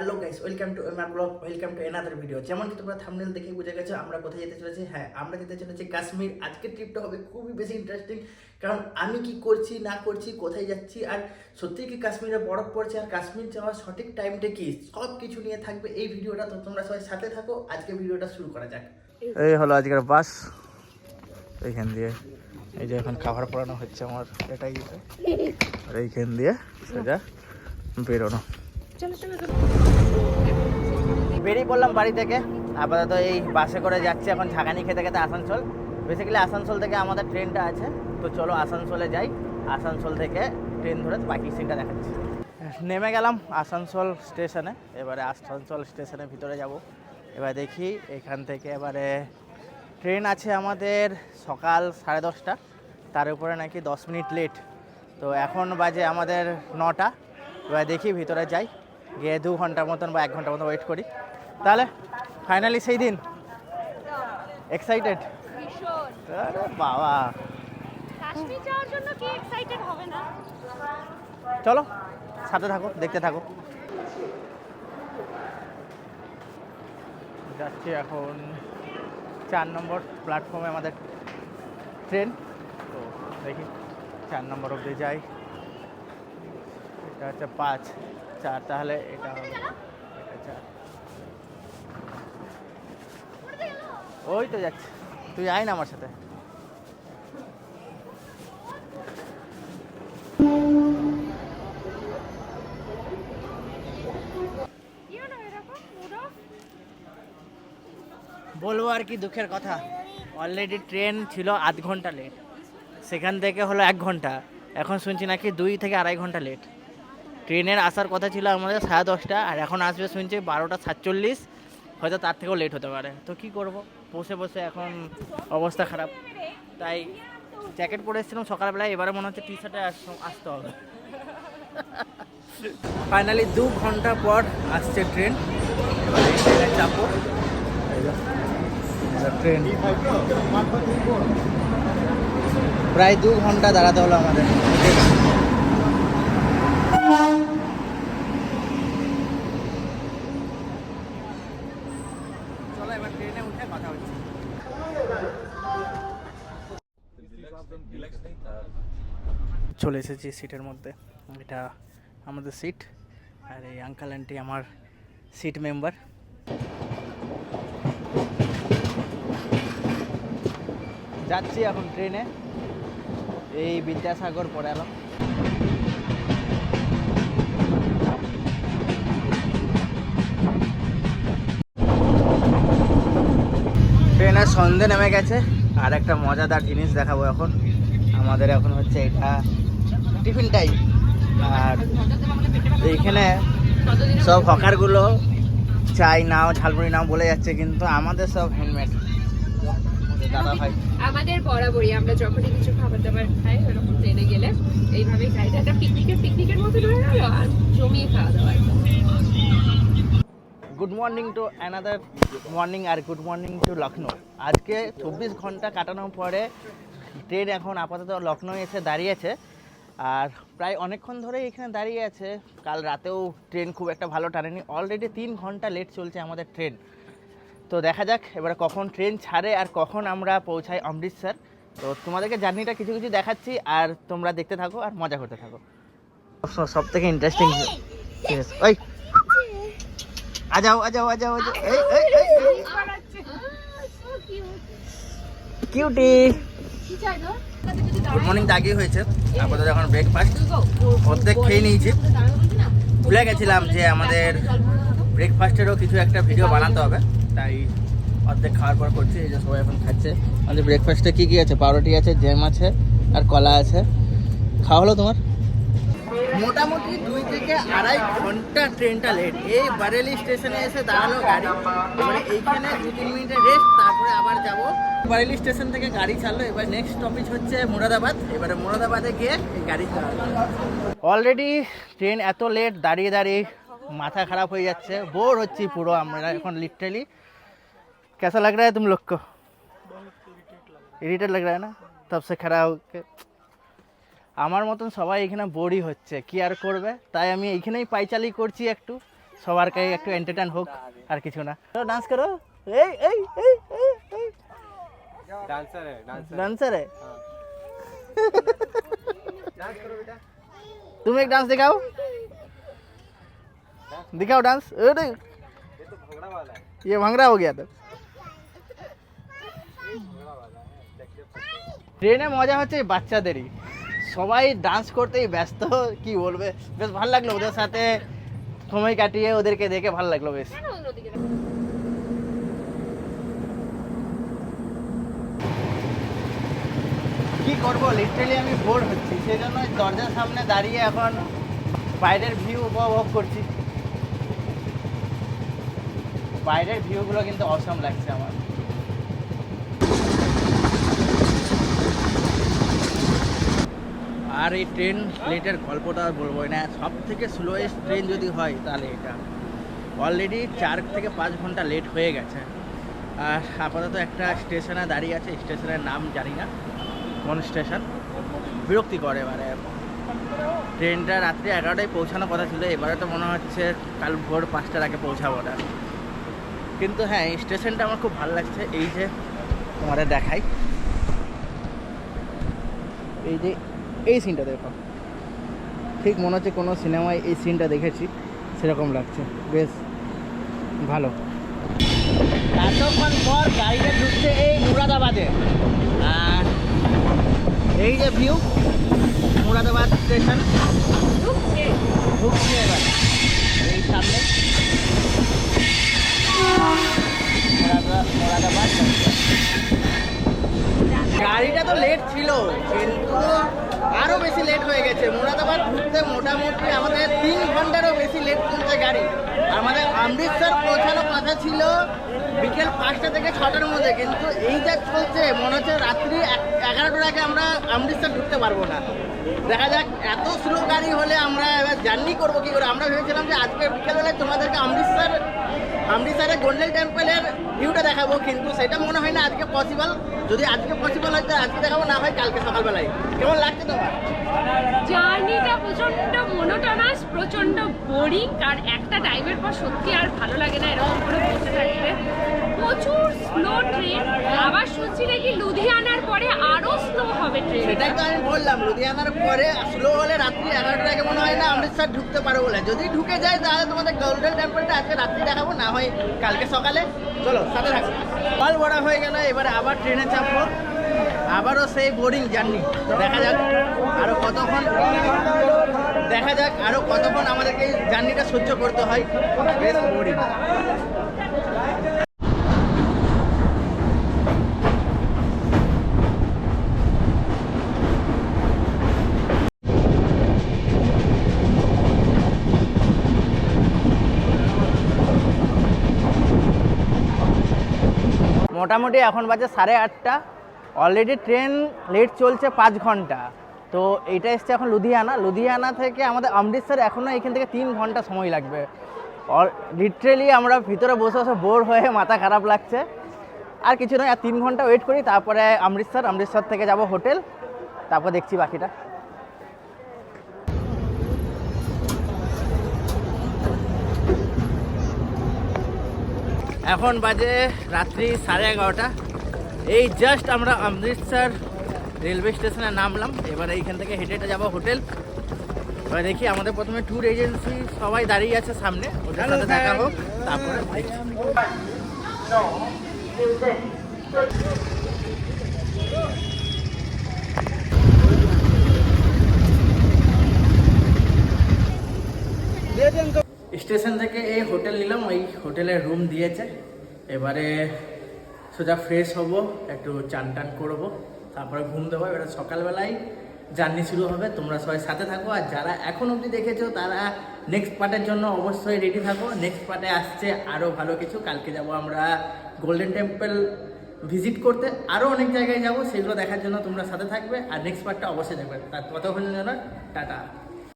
Hello guys welcome to MR blog welcome to another video যেমন কি তোমরা thumbnail দেখে বুঝে গেছো, আমরা কোথায় যেতে চলেছি? হ্যাঁ আমরা যেতে চলেছি কাশ্মীর। আজকের ট্রিপটা হবে খুবই বেশি ইন্টারেস্টিং কারণ আমি কি করছি, না করছি, কোথায় যাচ্ছি, আর সত্যি কি কাশ্মীরে বরফ পড়ছে, আর কাশ্মীর যাওয়ার সঠিক টাইমটা কি? সব কিছু নিয়ে থাকবে এই ভিডিওটা তো তোমরা সবাই সাথে থাকো, আজকে ভিডিওটা শুরু করা যাক। এই হলো আজকের বাস, এইখান দিয়ে। এই যে এখন খাবার পড়ানো হচ্ছে আমার, এটাই আর এইখান দিয়ে সোজা বেরোনো। বেরিয়ে পড়লাম বাড়ি থেকে। আপাতত এই বাসে করে যাচ্ছি, এখন ঝাঁকানি খেতে খেতে আসানসোল। বেসিক্যালি আসানসোল থেকে আমাদের ট্রেনটা আছে। তো চলো আসানসোলে যাই। আসানসোল থেকে ট্রেন ধরে বাকি সিনটা দেখাচ্ছি। নেমে গেলাম আসানসোল স্টেশনে। এবারে আসানসোল স্টেশনের ভিতরে যাব। এবার দেখি এখান থেকে এবারে ট্রেন আছে আমাদের সকাল সাড়ে দশটা। তার উপরে নাকি দশ মিনিট লেট তো এখন বাজে আমাদের নটা। এবার দেখি ভিতরে যাই। গিয়ে দু ঘণ্টার মতন বা এক ঘণ্টার মতন ওয়েট করি। তাহলে ফাইনালি সেই দিন। এক্সাইটেড আরে বাবা। কাশ্মীর যাওয়ার জন্য কি এক্সাইটেড হবে না? চলো সাথে থাকো দেখতে থাকো। যাচ্ছি এখন চার নম্বর প্ল্যাটফর্মে আমাদের ট্রেন তো দেখি চার নম্বর অবধি যাই। এটা হচ্ছে পাঁচ। চার, তাহলে এটা হবে। ওই তো যাচ্ছে। তুই আয় না আমার সাথে। বলব আর কি দুঃখের কথা। অলরেডি ট্রেন ছিল আধ ঘণ্টা লেট সেখান থেকে হলো এক ঘণ্টা। এখন শুনছি নাকি দুই থেকে আড়াই ঘণ্টা লেট ট্রেনের আসার কথা ছিল আমাদের সাড়ে দশটা, আর এখন আসবে শুনছি বারোটা সাতচল্লিশ। হয়তো তার থেকেও লেট হতে পারে। তো কি করব? বসে বসে এখন অবস্থা খারাপ। তাই জ্যাকেট পরে এসেছিলাম সকালবেলায়, এবারে মনে হচ্ছে টি শার্টে আসতে হবে। ফাইনালি দু ঘণ্টা পর আসছে ট্রেন ট্রেনে চাপো ট্রেন প্রায় দু ঘণ্টা দাঁড়াতে হলো আমাদের চলো এবার ট্রেনে উঠে কথা হচ্ছে চলে এসেছি সিটের মধ্যে। এটা আমাদের সিট আর এই আঙ্কাল আন্টি আমার সিট মেম্বার যাচ্ছি এখন ট্রেনে। এই বিদ্যাসাগর পড়ে এলাম ট্রেনের সন্ধে নেমে গেছে। আর একটা মজাদার জিনিস দেখাবো এখন। আমাদের এখন হচ্ছে এটা টিফিন টাইম আর এইখানে সব হকারগুলো চাই নাও ঝালমুড়ি নাও বলে যাচ্ছে কিন্তু আমাদের সব হ্যান্ডমেড দাদা ভাই। আমাদের বরাবরই আমরা যখনই কিছু খাবার দাবার খাই ওরকম ট্রেনে গেলে এইভাবেই খাই। একটা পিকনিকের পিকনিকের মতো হয়ে গেল আর জমিয়ে খাওয়া দাওয়া good morning to another morning R good morning to Lucknow আজকে চব্বিশ ঘণ্টা কাটানোর পরে ট্রেন এখন আপাতত লখনৌ এসে দাঁড়িয়েছে। আর প্রায় অনেকক্ষণ ধরেই এখানে দাঁড়িয়ে আছে। কাল রাতেও ট্রেন খুব একটা ভালো টানেনি। অলরেডি তিন ঘণ্টা লেট চলছে আমাদের ট্রেন। তো দেখা যাক এবার কখন ট্রেন ছাড়ে আর কখন আমরা পৌঁছাই অমৃতসর। তো তোমাদেরকে জার্নিটা কিছু কিছু দেখাচ্ছি আর তোমরা দেখতে থাকো আর মজা করতে থাকো। সব থেকে ইন্টারেস্টিং ওই। আজাও আজাও আজাও কিউটি কি চাই গুড মর্নিং আগেই হয়েছে। আপাতত এখন ব্রেকফাস্ট অর্ধেক খেয়ে নিয়েছি। ভুলে গেছিলাম যে আমাদের ব্রেকফাস্টেরও কিছু একটা ভিডিও বানাতে হবে। তাই অর্ধেক খাওয়ার পর করছি, এই যে সবাই এখন খাচ্ছে। আমাদের ব্রেকফাস্টে কী কী আছে? পাউরুটি আছে, জ্যাম আছে, আর কলা আছে। খাওয়া হলো তোমার? মোটামুটি দুই থেকে আড়াই ঘন্টা ট্রেনটা লেট এই বারেলি স্টেশনে এসে দাঁড়ালো গাড়ি এবারে এইখানে দু তিন মিনিটের রেস্ট তারপরে আবার যাব বারেলি স্টেশন থেকে গাড়ি ছাড়লো এবার নেক্সট স্টপেজ হচ্ছে মুরাদাবাদ এবারে মুরাদাবাদে গিয়ে এই গাড়ি অলরেডি ট্রেন এত লেট দাঁড়িয়ে দাঁড়িয়ে মাথা খারাপ হয়ে যাচ্ছে বোর হচ্ছি পুরো আমরা এখন লিটারালি कैसा लग रहा है तुम लोग को इरिटेट लग रहा है ना तब से खड़ा होके আমার মতন সবাই এখানে বোরই হচ্ছে কি আর করবে তাই আমি এইখানেই পাইচালি করছি একটু সবারকে একটু এন্টারটেন হোক আর কিছু না ডান্স করো এই এই এই এই এই डांसर है डांसर डांसर है हाँ। डांस करो बेटा तुम एक डांस दिखाओ दिखाओ डांस अरे ये तो भंगड़ा वाला है ये भांगड़ा हो गया तो भंगड़ा वाला है देख देख सकते हो। ট্রেনে মজা হচ্ছে এই বাচ্চাদেরই সবাই ডান্স করতেই ব্যস্ত, কি বলবে? বেশ ভালো লাগল ওদের সাথে সময় কাটিয়ে ওদেরকে দেখে ভালো লাগল বেশ। কি করব? লিটারালি আমি বোর হচ্ছি সেই জন্য দরজার সামনে দাঁড়িয়ে এখন বাইরের ভিউ উপভোগ করছি। বাইরের ভিউগুলো কিন্তু অসম লাগছে আমার। আর এই ট্রেন লেটের গল্পটা আর বলবোই না। সব থেকে স্লোয়েস্ট ট্রেন যদি হয়, তাহলে এটা। অলরেডি চার থেকে পাঁচ ঘণ্টা লেট হয়ে গেছে। আর আপাতত একটা স্টেশনে দাঁড়িয়ে আছে। স্টেশনের নাম জানি না। কোন স্টেশন বিরক্তিকর এবারে। ট্রেনটা রাত্রি এগারোটায় পৌঁছানোর কথা ছিল। এবারে তো মনে হচ্ছে কাল ভোর পাঁচটার আগে পৌঁছাবো না। কিন্তু হ্যাঁ এই স্টেশনটা আমার খুব ভালো লাগছে। এই যে তোমাদের দেখাই। এই যে এই সিনটা দেখো। ঠিক মনে হচ্ছে কোনো সিনেমায় এই সিনটা দেখেছি সেরকম লাগছে। বেশ ভালো। এতক্ষণ পর গাড়িটা ঢুকছে এই মুরাদাবাদে। আর এই যে ভিউ মুরাদাবাদ স্টেশন ঢুকছে। ঢুকছে এবার। এই সামনে। মুরাদাবাদ। গাড়িটা তো লেট ছিল কিন্তু আরও বেশি লেট হয়ে গেছে। মুরাদাবাদ ঘুরতে মোটামুটি আমাদের তিন ঘন্টারও বেশি লেট চলছে গাড়ি। আমাদের অমৃতসর পৌঁছানো কথা ছিল বিকেল পাঁচটা থেকে ছটার মধ্যে, কিন্তু এই যা চলছে, মনে হচ্ছে রাত্রি এগারোটার আগে আমরা অমৃতসর ঢুকতে পারব না। দেখা যাক, এত স্লো গাড়ি হলে আমরা এবার জার্নি করব কি করে? আমরা ভেবেছিলাম যে আজকে বিকেলবেলায় তোমাদেরকে অমৃতসর অমৃতসরে গোল্ডেন টেম্পলের ভিউটা দেখাবো, কিন্তু সেটা মনে হয় না আজকে পসিবল যদি আজকে পসিবল হয় আজকে দেখাবো, না হয় কালকে সকালবেলায়। কেমন লাগছে তোমার? জার্নিটা প্রচণ্ড মনোটনাস প্রচণ্ড বোরিং আর একটা টাইমের পর সত্যি আর ভালো লাগে না, এরকম করে বসে থাকতে। প্রচুর স্লো ট্রেন আবার শুনছি নাকি লুধিয়ানার পরে আরও হবে ট্রেন সেটাই তো আমি বললাম লুধিয়ানার পরে স্লো হলে রাত্রি এগারোটার আগে মনে হয় না অমৃতসর ঢুকতে পারো বলে। যদি ঢুকে যায়, তাহলে তোমাদের গোল্ডেন টেম্পলটা আজকে রাত্রি দেখাবো, না হয় কালকে সকালে। চলো, সাথে থাকো। কল বড় হয়ে গেল, এবারে আবার ট্রেনে চাপবো। আবারও সেই বোরিং জার্নি দেখা যাক আরও কতক্ষণ দেখা যাক আরও কতক্ষণ আমাদেরকে জার্নিটা সহ্য করতে হয়। বেশ বোরিং মোটামুটি এখন বাজে সাড়ে আটটা। অলরেডি ট্রেন লেট চলছে পাঁচ ঘণ্টা। তো এইটা এসছে এখন লুধিয়ানা। লুধিয়ানা থেকে আমাদের অমৃতসর এখনও এখান থেকে তিন ঘণ্টা সময় লাগবে। লিটারেলি আমরা ভিতরে বসে বসে বোর হয়ে মাথা খারাপ লাগছে। আর কিছু নয়, আর তিন ঘণ্টা ওয়েট করি, তারপরে অমৃতসর অমৃতসর থেকে যাব হোটেল তারপর দেখছি বাকিটা। এখন বাজে রাত্রি সাড়ে এগারোটা। এই জাস্ট আমরা অমৃতসর রেলওয়ে স্টেশনে নামলাম। এবার এইখান থেকে হেঁটে যাব হোটেল। এবার দেখি আমাদের প্রথমে ট্যুর এজেন্সি সবাই দাঁড়িয়ে আছে সামনে। ওদের সাথে দেখা হোক তারপরে দেখছি। স্টেশন থেকে এই হোটেল হোটেলের রুম দিয়েছে। এবারে সোজা ফ্রেশ হব, একটু চান টান করব, তারপরে ঘুম দেবো। এবারে সকালবেলায় জার্নি শুরু হবে, তোমরা সবাই সাথে থাকো। আর যারা এখন অবধি দেখেছ, তারা নেক্সট পার্টের জন্য অবশ্যই রেডি থাকো। নেক্সট পার্টে আসছে আরও ভালো কিছু। কালকে যাব আমরা গোল্ডেন টেম্পল ভিজিট করতে। আরও অনেক জায়গায় যাব, সেগুলো দেখার জন্য তোমরা সাথে থাকবে। আর নেক্সট পার্টটা অবশ্যই দেখবে। তার ততক্ষণের জন্য টাটা।